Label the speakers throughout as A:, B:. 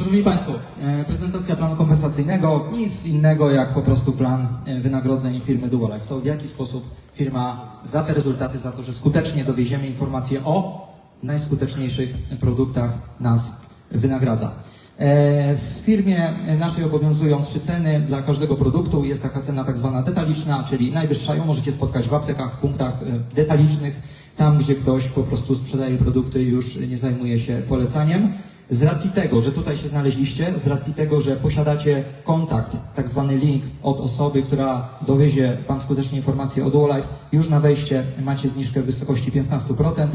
A: Szanowni Państwo, e, prezentacja planu kompensacyjnego, nic innego jak po prostu plan e, wynagrodzeń firmy Duolife. To w jaki sposób firma za te rezultaty, za to, że skutecznie dowieziemy informacje o najskuteczniejszych produktach nas wynagradza. E, W firmie naszej obowiązują trzy ceny dla każdego produktu. Jest taka cena tak zwana detaliczna, czyli najwyższa ją możecie spotkać w aptekach, w punktach detalicznych, tam gdzie ktoś po prostu sprzedaje produkty i już nie zajmuje się polecaniem. Z racji tego, że tutaj się znaleźliście, z racji tego, że posiadacie kontakt, tak zwany link od osoby, która dowiezie Wam skutecznie informacje o Duolife, już na wejście macie zniżkę w wysokości 15%.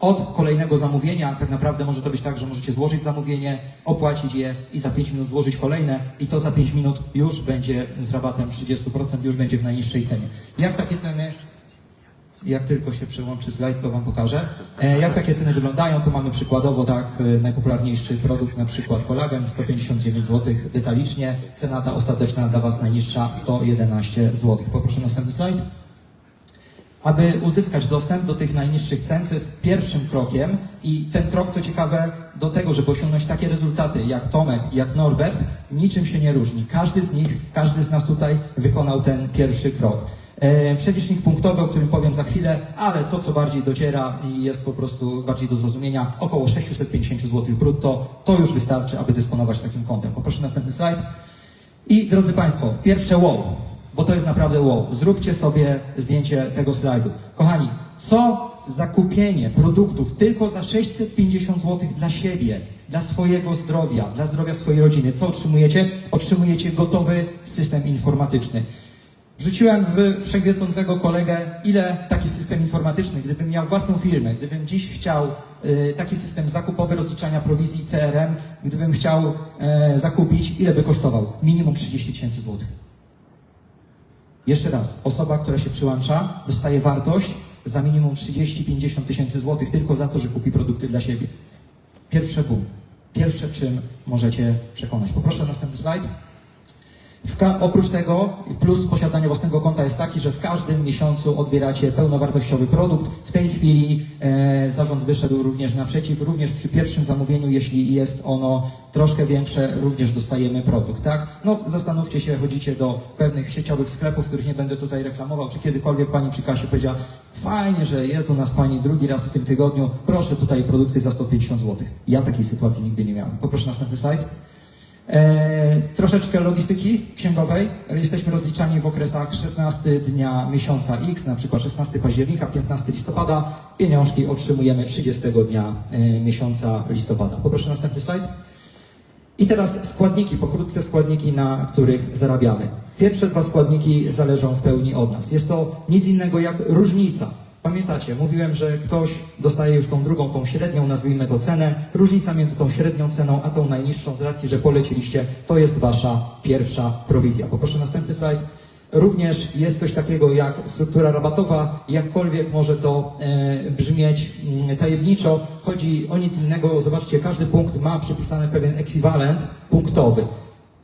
A: Od kolejnego zamówienia tak naprawdę może to być tak, że możecie złożyć zamówienie, opłacić je i za 5 minut złożyć kolejne i to za 5 minut już będzie z rabatem 30%, już będzie w najniższej cenie. Jak takie ceny jak tylko się przełączy slajd, to Wam pokażę. E, Jak takie ceny wyglądają, to mamy przykładowo tak e, najpopularniejszy produkt, na przykład kolagen 159 zł detalicznie. Cena ta ostateczna dla Was najniższa 111 zł. Poproszę następny slajd. Aby uzyskać dostęp do tych najniższych cen, co jest pierwszym krokiem i ten krok, co ciekawe, do tego, żeby osiągnąć takie rezultaty jak Tomek, jak Norbert, niczym się nie różni. Każdy z nich, każdy z nas tutaj wykonał ten pierwszy krok. E, Przelicznik punktowy, o którym powiem za chwilę, ale to, co bardziej dociera i jest po prostu bardziej do zrozumienia, około 650 zł brutto, to już wystarczy, aby dysponować takim kontem. Poproszę następny slajd. I drodzy Państwo, pierwsze wow, bo to jest naprawdę wow. Zróbcie sobie zdjęcie tego slajdu. Kochani, co zakupienie produktów tylko za 650 zł dla siebie, dla swojego zdrowia, dla zdrowia swojej rodziny, co otrzymujecie? Otrzymujecie gotowy system informatyczny. Wrzuciłem w wszechwiedzącego kolegę, ile taki system informatyczny, gdybym miał własną firmę, gdybym dziś chciał y, taki system zakupowy rozliczania prowizji CRM, gdybym chciał e, zakupić, ile by kosztował? Minimum 30 tysięcy złotych. Jeszcze raz, osoba, która się przyłącza, dostaje wartość za minimum 30-50 tysięcy złotych tylko za to, że kupi produkty dla siebie. Pierwsze boom. Pierwsze, czym możecie przekonać. Poproszę następny slajd. Oprócz tego plus posiadania własnego konta jest taki, że w każdym miesiącu odbieracie pełnowartościowy produkt. W tej chwili e, zarząd wyszedł również naprzeciw, również przy pierwszym zamówieniu, jeśli jest ono troszkę większe, również dostajemy produkt, tak? No zastanówcie się, chodzicie do pewnych sieciowych sklepów, których nie będę tutaj reklamował, czy kiedykolwiek Pani przy kasie powiedziała, fajnie, że jest u nas Pani drugi raz w tym tygodniu, proszę tutaj produkty za 150 zł. Ja takiej sytuacji nigdy nie miałem. Poproszę następny slajd. E, troszeczkę logistyki księgowej. Jesteśmy rozliczani w okresach 16 dnia miesiąca X, na przykład 16 października, 15 listopada. Pieniążki otrzymujemy 30 dnia e, miesiąca listopada. Poproszę następny slajd. I teraz składniki, pokrótce składniki, na których zarabiamy. Pierwsze dwa składniki zależą w pełni od nas. Jest to nic innego jak różnica. Pamiętacie, mówiłem, że ktoś dostaje już tą drugą, tą średnią, nazwijmy to cenę. Różnica między tą średnią ceną a tą najniższą z racji, że poleciliście, to jest wasza pierwsza prowizja. Poproszę następny slajd. Również jest coś takiego jak struktura rabatowa, jakkolwiek może to e, brzmieć mm, tajemniczo, chodzi o nic innego. Zobaczcie, każdy punkt ma przypisany pewien ekwiwalent punktowy.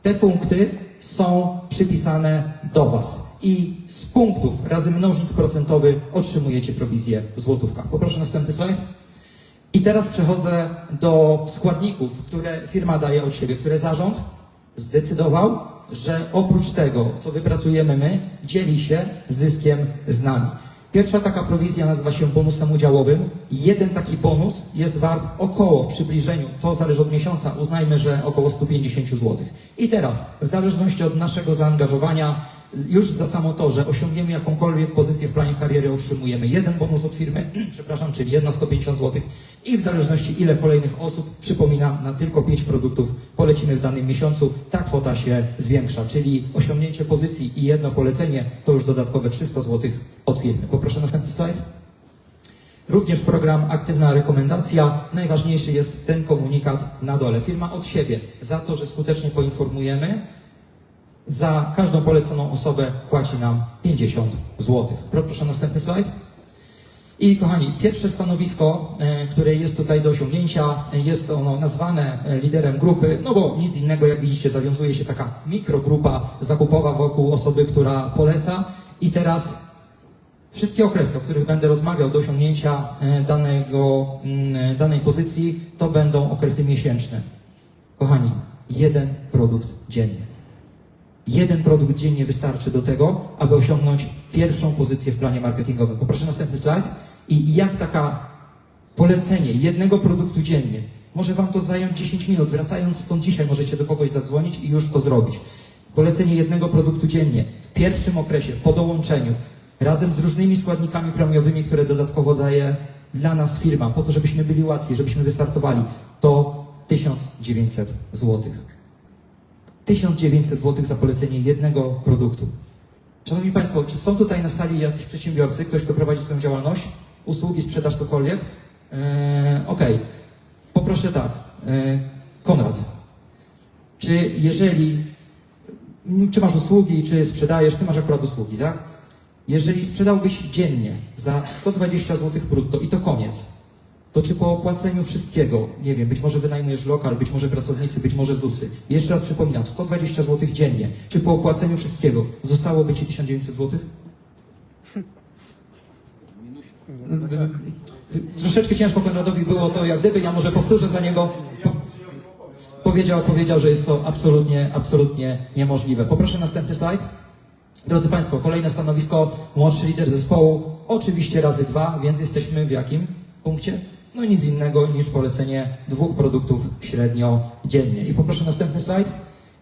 A: Te punkty są przypisane do Was i z punktów razy mnożnik procentowy otrzymujecie prowizję w złotówkach. Poproszę następny slajd. I teraz przechodzę do składników, które firma daje od siebie, które zarząd zdecydował, że oprócz tego, co wypracujemy my, dzieli się zyskiem z nami. Pierwsza taka prowizja nazywa się bonusem udziałowym. Jeden taki bonus jest wart około w przybliżeniu, to zależy od miesiąca, uznajmy, że około 150 zł. I teraz, w zależności od naszego zaangażowania, już za samo to, że osiągniemy jakąkolwiek pozycję w planie kariery, otrzymujemy jeden bonus od firmy, przepraszam, czyli jedno 150 zł i w zależności ile kolejnych osób, przypominam, na tylko 5 produktów polecimy w danym miesiącu, ta kwota się zwiększa, czyli osiągnięcie pozycji i jedno polecenie to już dodatkowe 300 zł od firmy. Poproszę następny slajd. Również program Aktywna Rekomendacja. Najważniejszy jest ten komunikat na dole. Firma od siebie za to, że skutecznie poinformujemy, za każdą poleconą osobę płaci nam 50 zł. Proszę następny slajd. I kochani, pierwsze stanowisko, e, które jest tutaj do osiągnięcia, e, jest ono nazwane e, liderem grupy, no bo nic innego, jak widzicie, zawiązuje się taka mikrogrupa zakupowa wokół osoby, która poleca. I teraz Wszystkie okresy, o których będę rozmawiał do osiągnięcia danego, mm, danej pozycji, to będą okresy miesięczne. Kochani, jeden produkt dziennie. Jeden produkt dziennie wystarczy do tego, aby osiągnąć pierwszą pozycję w planie marketingowym. Poproszę następny slajd. I jak taka polecenie jednego produktu dziennie może Wam to zająć 10 minut. Wracając stąd dzisiaj możecie do kogoś zadzwonić i już to zrobić. Polecenie jednego produktu dziennie w pierwszym okresie po dołączeniu razem z różnymi składnikami premiowymi, które dodatkowo daje dla nas firma, po to, żebyśmy byli łatwi, żebyśmy wystartowali, to 1900 złotych. 1900 zł za polecenie jednego produktu. Szanowni Państwo, czy są tutaj na sali jacyś przedsiębiorcy, ktoś, kto prowadzi swoją działalność, usługi, sprzedaż, cokolwiek? Eee, Okej, poproszę tak. Eee, Konrad, czy jeżeli, m, czy masz usługi, czy sprzedajesz, ty masz akurat usługi, tak? Jeżeli sprzedałbyś dziennie za 120 zł brutto i to koniec, to czy po opłaceniu wszystkiego, nie wiem, być może wynajmujesz lokal, być może pracownicy, być może ZUSy. Jeszcze raz przypominam, 120 zł dziennie, czy po opłaceniu wszystkiego zostałoby Ci 1900 zł? Troszeczkę ciężko Konradowi było to, jak gdyby, ja może powtórzę za niego. Po, powiedział, powiedział, że jest to absolutnie, absolutnie niemożliwe. Poproszę następny slajd. Drodzy Państwo, kolejne stanowisko, młodszy lider zespołu, oczywiście razy dwa, więc jesteśmy w jakim punkcie? No nic innego niż polecenie dwóch produktów średnio dziennie. I poproszę następny slajd.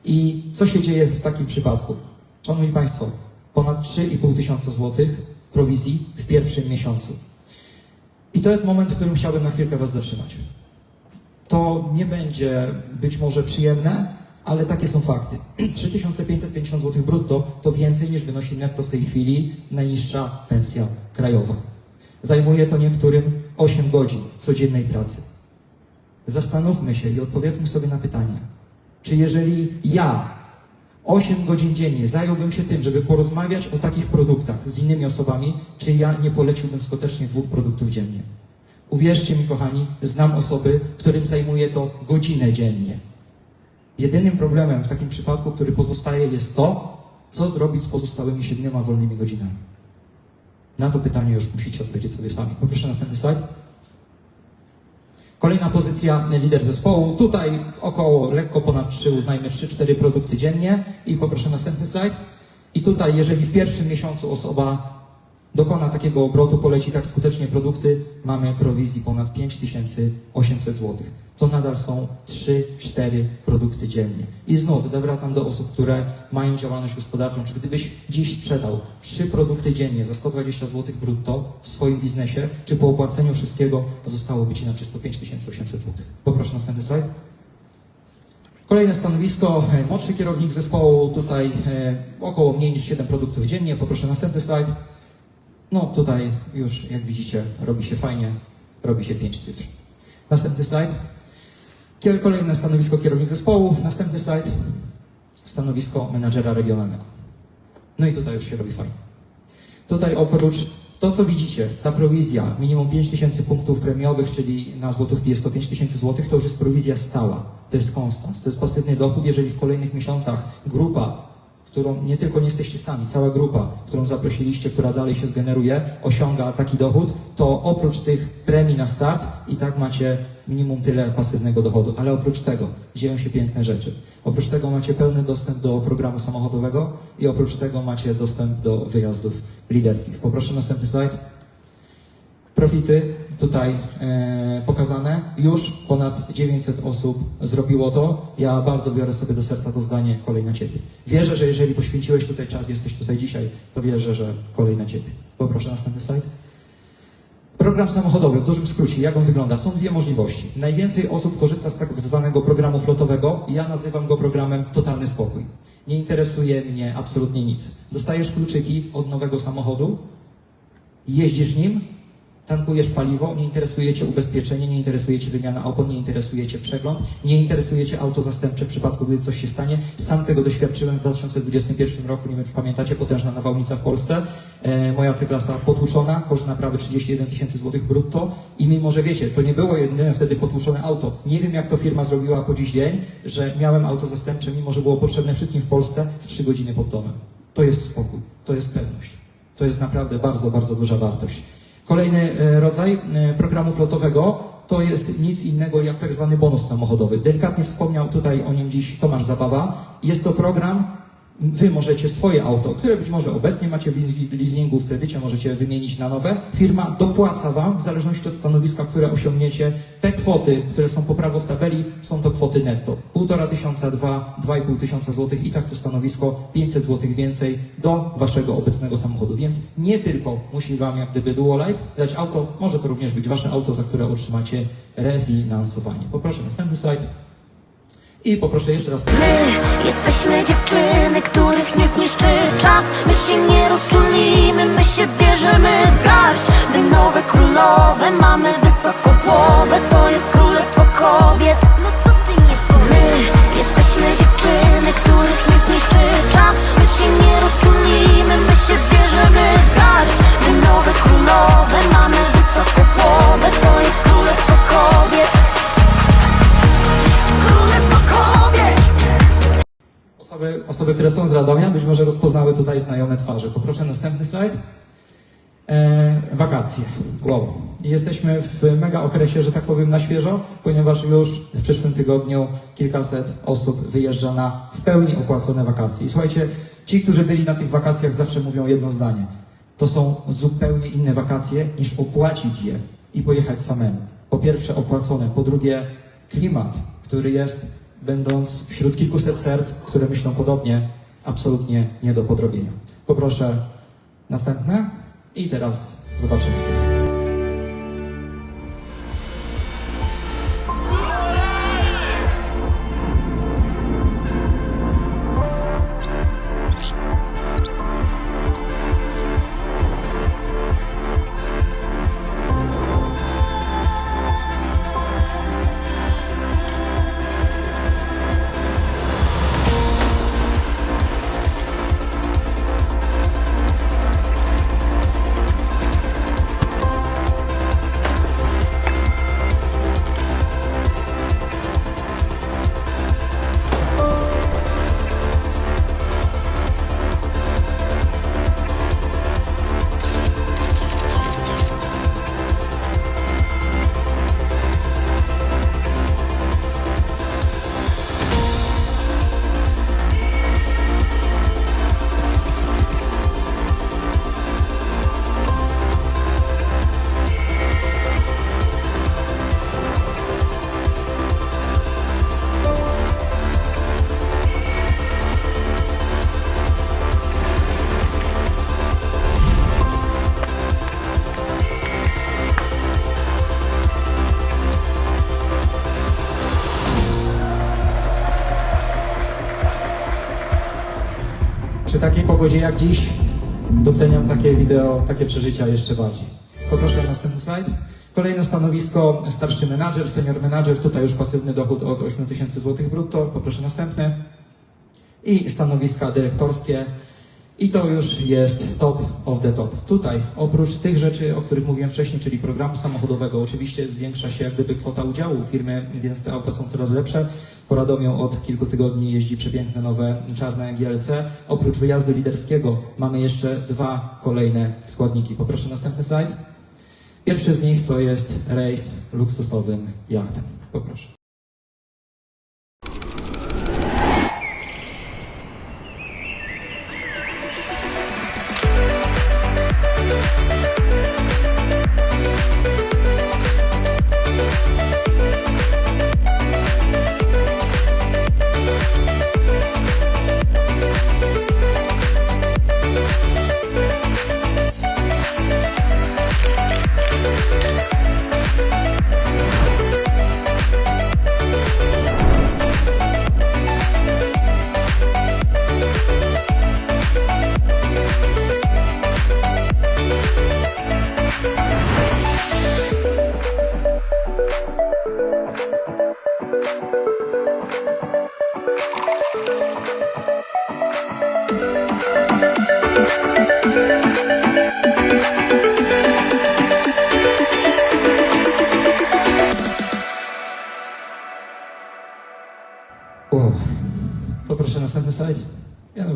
A: I co się dzieje w takim przypadku? Szanowni Państwo, ponad 3,5 tysiąca złotych prowizji w pierwszym miesiącu. I to jest moment, w którym chciałbym na chwilkę Was zatrzymać. To nie będzie być może przyjemne, ale takie są fakty. 3550 zł brutto to więcej niż wynosi netto w tej chwili najniższa pensja krajowa. Zajmuje to niektórym 8 godzin codziennej pracy. Zastanówmy się i odpowiedzmy sobie na pytanie, czy jeżeli ja 8 godzin dziennie zająłbym się tym, żeby porozmawiać o takich produktach z innymi osobami, czy ja nie poleciłbym skutecznie dwóch produktów dziennie? Uwierzcie mi, kochani, znam osoby, którym zajmuje to godzinę dziennie. Jedynym problemem w takim przypadku, który pozostaje, jest to, co zrobić z pozostałymi siedmioma wolnymi godzinami. Na to pytanie już musicie odpowiedzieć sobie sami. Poproszę następny slajd. Kolejna pozycja, lider zespołu. Tutaj około lekko ponad 3, uznajmy 3-4 produkty dziennie. I poproszę następny slajd. I tutaj, jeżeli w pierwszym miesiącu osoba dokona takiego obrotu, poleci tak skutecznie produkty, mamy prowizji ponad 5800 zł. To nadal są 3-4 produkty dziennie. I znów zawracam do osób, które mają działalność gospodarczą. Czy gdybyś dziś sprzedał 3 produkty dziennie za 120 zł brutto w swoim biznesie, czy po opłaceniu wszystkiego zostałoby Ci na czysto 5800 zł? Poproszę następny slajd. Kolejne stanowisko, młodszy kierownik zespołu, tutaj e, około mniej niż 7 produktów dziennie. Poproszę następny slajd. No tutaj już, jak widzicie, robi się fajnie, robi się 5 cyfr. Następny slajd. Kolejne stanowisko kierownik zespołu. Następny slajd. Stanowisko menadżera regionalnego. No i tutaj już się robi fajnie. Tutaj oprócz to, co widzicie, ta prowizja, minimum 5000 punktów premiowych, czyli na złotówki jest to 5000 złotych, to już jest prowizja stała. To jest konstans, to jest pasywny dochód. Jeżeli w kolejnych miesiącach grupa którą nie tylko nie jesteście sami, cała grupa, którą zaprosiliście, która dalej się zgeneruje, osiąga taki dochód, to oprócz tych premii na start i tak macie minimum tyle pasywnego dochodu. Ale oprócz tego dzieją się piękne rzeczy. Oprócz tego macie pełny dostęp do programu samochodowego i oprócz tego macie dostęp do wyjazdów liderskich. Poproszę następny slajd. Profity tutaj e, pokazane. Już ponad 900 osób zrobiło to. Ja bardzo biorę sobie do serca to zdanie kolej na Ciebie. Wierzę, że jeżeli poświęciłeś tutaj czas, jesteś tutaj dzisiaj, to wierzę, że kolej na Ciebie. Poproszę następny slajd. Program samochodowy, w dużym skrócie, jak on wygląda? Są dwie możliwości. Najwięcej osób korzysta z tak zwanego programu flotowego. Ja nazywam go programem Totalny Spokój. Nie interesuje mnie absolutnie nic. Dostajesz kluczyki od nowego samochodu, jeździsz nim, tankujesz paliwo, nie interesuje Cię ubezpieczenie, nie interesuje Cię wymiana opon, nie interesuje Cię przegląd, nie interesuje Cię auto zastępcze w przypadku, gdy coś się stanie. Sam tego doświadczyłem w 2021 roku, nie wiem czy pamiętacie, potężna nawałnica w Polsce. E, moja cyklasa potłuczona, koszt naprawy 31 tysięcy złotych brutto i mimo, że wiecie, to nie było jedyne wtedy potłuczone auto. Nie wiem jak to firma zrobiła po dziś dzień, że miałem auto zastępcze, mimo że było potrzebne wszystkim w Polsce, w 3 godziny pod domem. To jest spokój, to jest pewność. To jest naprawdę bardzo, bardzo duża wartość. Kolejny e, rodzaj e, programu flotowego to jest nic innego jak tak zwany bonus samochodowy. Delikatnie wspomniał tutaj o nim dziś Tomasz Zabawa. Jest to program, Wy możecie swoje auto, które być może obecnie macie w leasingu, w kredycie, możecie wymienić na nowe. Firma dopłaca Wam, w zależności od stanowiska, które osiągniecie, te kwoty, które są po prawo w tabeli, są to kwoty netto. Półtora tysiąca, dwa, dwa i pół tysiąca złotych i tak co stanowisko 500 złotych więcej do Waszego obecnego samochodu. Więc nie tylko musi Wam jak gdyby Duolife dać auto, może to również być Wasze auto, za które otrzymacie refinansowanie. Poproszę następny slajd. I poproszę jeszcze raz.
B: My jesteśmy dziewczyny, których nie zniszczy czas My się nie rozczulimy, my się bierzemy w garść My nowe królowe,
A: następny slajd. E, wakacje. Wow. Jesteśmy w mega okresie, że tak powiem, na świeżo, ponieważ już w przyszłym tygodniu kilkaset osób wyjeżdża na w pełni opłacone wakacje. I słuchajcie, ci, którzy byli na tych wakacjach, zawsze mówią jedno zdanie. To są zupełnie inne wakacje, niż opłacić je i pojechać samemu. Po pierwsze opłacone, po drugie klimat, który jest, będąc wśród kilkuset serc, które myślą podobnie, absolutnie nie do podrobienia. Poproszę następne i teraz zobaczymy sobie. Pogodzie jak dziś doceniam takie wideo, takie przeżycia jeszcze bardziej. Poproszę o następny slajd. Kolejne stanowisko, starszy menadżer, senior menadżer, tutaj już pasywny dochód od 8 tysięcy złotych brutto. Poproszę następne. I stanowiska dyrektorskie. I to już jest top of the top. Tutaj, oprócz tych rzeczy, o których mówiłem wcześniej, czyli programu samochodowego, oczywiście zwiększa się jak gdyby kwota udziału w firmie, więc te auta są coraz lepsze. Po Radomiu od kilku tygodni jeździ przepiękne nowe czarne GLC. Oprócz wyjazdu liderskiego mamy jeszcze dwa kolejne składniki. Poproszę następny slajd. Pierwszy z nich to jest rejs luksusowym jachtem. Poproszę.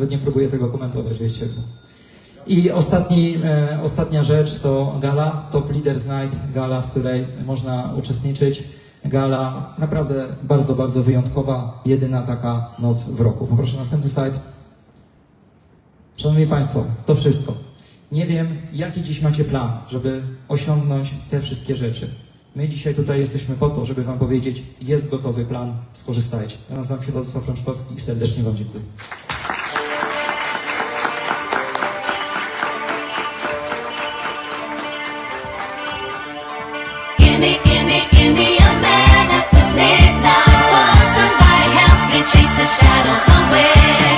A: Nie próbuję tego komentować, wiecie. I ostatni, e, ostatnia rzecz to gala, Top Leaders Night, gala, w której można uczestniczyć. Gala naprawdę bardzo, bardzo wyjątkowa, jedyna taka noc w roku. Poproszę następny slajd. Szanowni Państwo, to wszystko. Nie wiem, jaki dziś macie plan, żeby osiągnąć te wszystkie rzeczy. My dzisiaj tutaj jesteśmy po to, żeby Wam powiedzieć, jest gotowy plan, skorzystajcie. Ja nazywam się Władysław Rączkowski i serdecznie Wam dziękuję. shadows away.